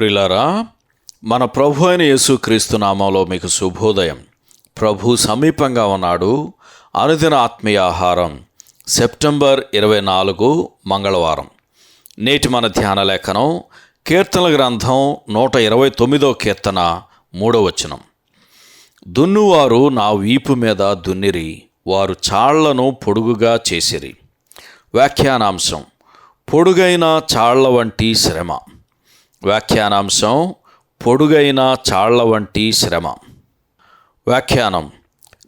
ప్రిలారా మన ప్రభు అయిన యేసుక్రీస్తు నామంలో మీకు శుభోదయం. ప్రభు సమీపంగా ఉన్నాడు. అనుదిన ఆత్మీయ ఆహారం సెప్టెంబర్ ఇరవై నాలుగు మంగళవారం. నేటి మన ధ్యాన లేఖనం కీర్తనల గ్రంథం నూట ఇరవై తొమ్మిదో కీర్తన మూడో వచనం. దున్నువారు నా వీపు మీద దున్నిరి వారు చాళ్ళను పొడుగుగా చేసిరి. వ్యాఖ్యానాంశం పొడుగైన చాళ్ళ వంటి శ్రమ. వ్యాఖ్యానాంశం పొడుగైన చాళ్ళ వంటి శ్రమ. వ్యాఖ్యానం.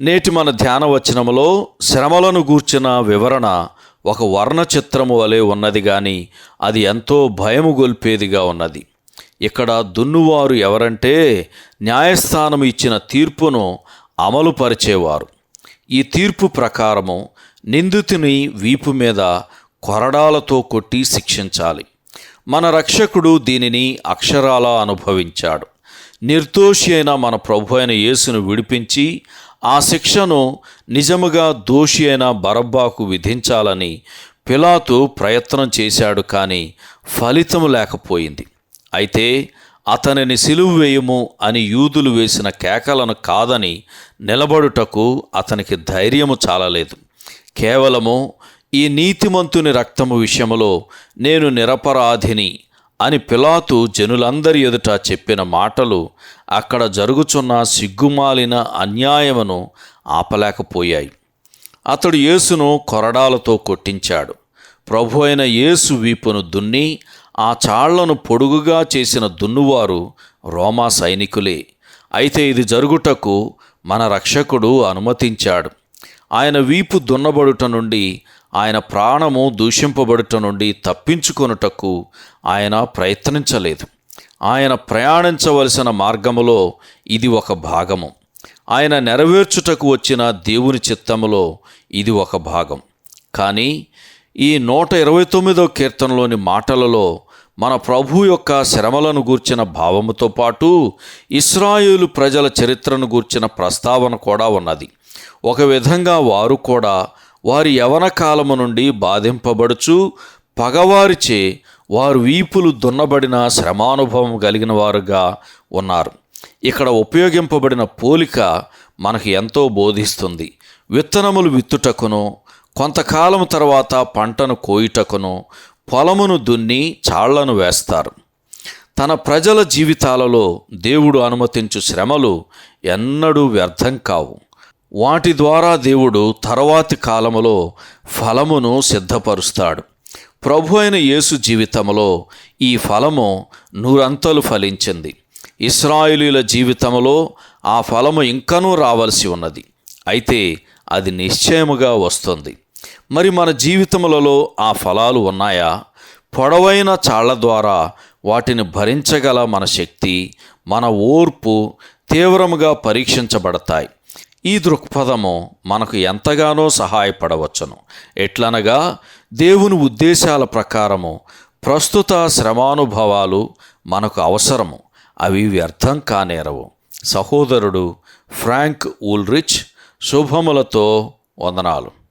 నేటి మన ధ్యాన వచనములో శ్రమలను గూర్చిన వివరణ ఒక వర్ణ చిత్రము వలె ఉన్నది కానీ అది ఎంతో భయము గొల్పేదిగా ఉన్నది. ఇక్కడ దున్నువారు ఎవరంటే న్యాయస్థానం ఇచ్చిన తీర్పును అమలుపరిచేవారు. ఈ తీర్పు ప్రకారము నిందితుని వీపు మీద కొరడాలతో కొట్టి శిక్షించాలి. మన రక్షకుడు దీనిని అక్షరాలా అనుభవించాడు. నిర్దోషి అయిన మన ప్రభు అయిన యేసును విడిపించి ఆ శిక్షను నిజముగా దోషి అయిన బరబ్బాకు విధించాలని పిలాతు ప్రయత్నం చేశాడు కానీ ఫలితం లేకపోయింది. అయితే అతనిని సిలువు వేయము అని యూదులు వేసిన కేకలను కాదని నిలబడుటకు అతనికి ధైర్యము చాలలేదు. కేవలము ఈ నీతిమంతుని రక్తము విషయములో నేను నిరపరాధిని అని పిలాతు జనులందరి ఎదుట చెప్పిన మాటలు అక్కడ జరుగుచున్న సిగ్గుమాలిన అన్యాయమును ఆపలేకపోయాయి. అతడు యేసును కొరడాలతో కొట్టించాడు. ప్రభు అయిన యేసు వీపును దున్ని ఆ చాళ్ళను పొడుగుగా చేసిన దున్నువారు రోమా సైనికులే. అయితే ఇది జరుగుటకు మన రక్షకుడు అనుమతించాడు. ఆయన వీపు దున్నబడుట నుండి ఆయన ప్రాణము దూషింపబడుట నుండి తప్పించుకొనుటకు ఆయన ప్రయత్నించలేదు. ఆయన ప్రయాణించవలసిన మార్గములో ఇది ఒక భాగము. ఆయన నెరవేర్చుటకు వచ్చిన దేవుని చిత్తములో ఇది ఒక భాగం. కానీ ఈ నూట ఇరవై తొమ్మిదో కీర్తనలోని మాటలలో మన ప్రభు యొక్క శ్రమలను గూర్చిన భావముతో పాటు ఇస్రాయేలు ప్రజల చరిత్రను గూర్చిన ప్రస్తావన కూడా ఉన్నది. ఒక విధంగా వారు కూడా వారి యవన కాలము నుండి బాధింపబడుచు పగవారిచే వారు వీపులు దున్నబడిన శ్రమానుభవం కలిగిన వారుగా ఉన్నారు. ఇక్కడ ఉపయోగింపబడిన పోలిక మనకు ఎంతో బోధిస్తుంది. విత్తనములు విత్తుటకును కొంతకాలం తర్వాత పంటను కోయుటకును పొలమును దున్ని చాళ్ళను వేస్తారు. తన ప్రజల జీవితాలలో దేవుడు అనుమతించు శ్రమలు ఎన్నడూ వ్యర్థం కావు. వాటి ద్వారా దేవుడు తర్వాతి కాలములో ఫలమును సిద్ధపరుస్తాడు. ప్రభు అయిన యేసు జీవితంలో ఈ ఫలము నూరంతలు ఫలించింది. ఇస్రాయిలీల జీవితంలో ఆ ఫలము ఇంకనూ రావలసి ఉన్నది. అయితే అది నిశ్చయముగా వస్తుంది. మరి మన జీవితములలో ఆ ఫలాలు ఉన్నాయా? పొడవైన చాళ్ళ ద్వారా వాటిని భరించగల మన శక్తి మన ఓర్పు తీవ్రముగా పరీక్షించబడతాయి. ఈ దృక్పథము మనకు ఎంతగానో సహాయపడవచ్చును. ఎట్లనగా దేవుని ఉద్దేశాల ప్రకారము ప్రస్తుత శ్రమానుభవాలు మనకు అవసరము. అవి వ్యర్థం కానేరవు. సహోదరుడు ఫ్రాంక్ ఊల్రిచ్ శుభములతో వందనాలు.